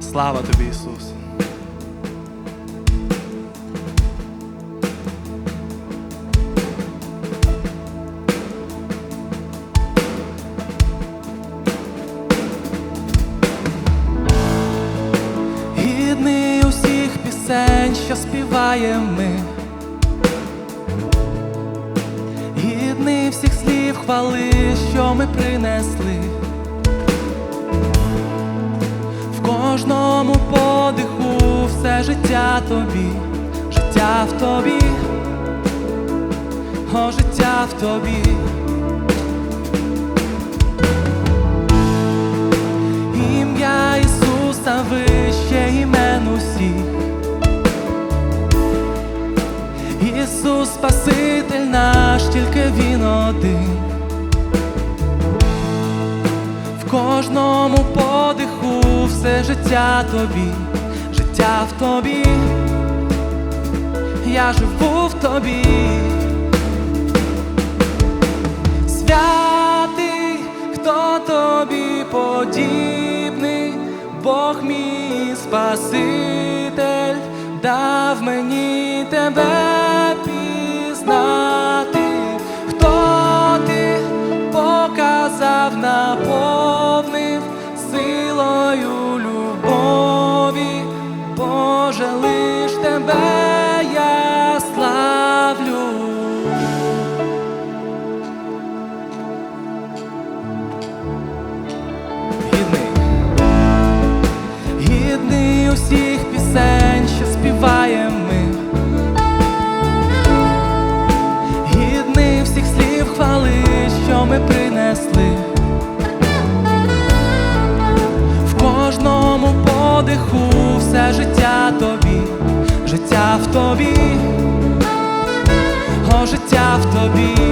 Слава тобі, Ісус! Гідний усіх пісень, що співаємо ми. Гідний всіх слів хвали, що ми принесли. Життя тобі, життя в тобі, о, життя в тобі. Ім'я Ісуса вище імен усіх. Ісус Спаситель наш, тільки Він один. В кожному подиху все життя тобі, життя в тобі, я живу в тобі. Святий, хто тобі подібний, Бог мій Спаситель, дав мені тебе пісень, що співаємо ми. Гідний всіх слів хвали, що ми принесли. В кожному подиху все життя тобі, життя в тобі, о, життя в тобі.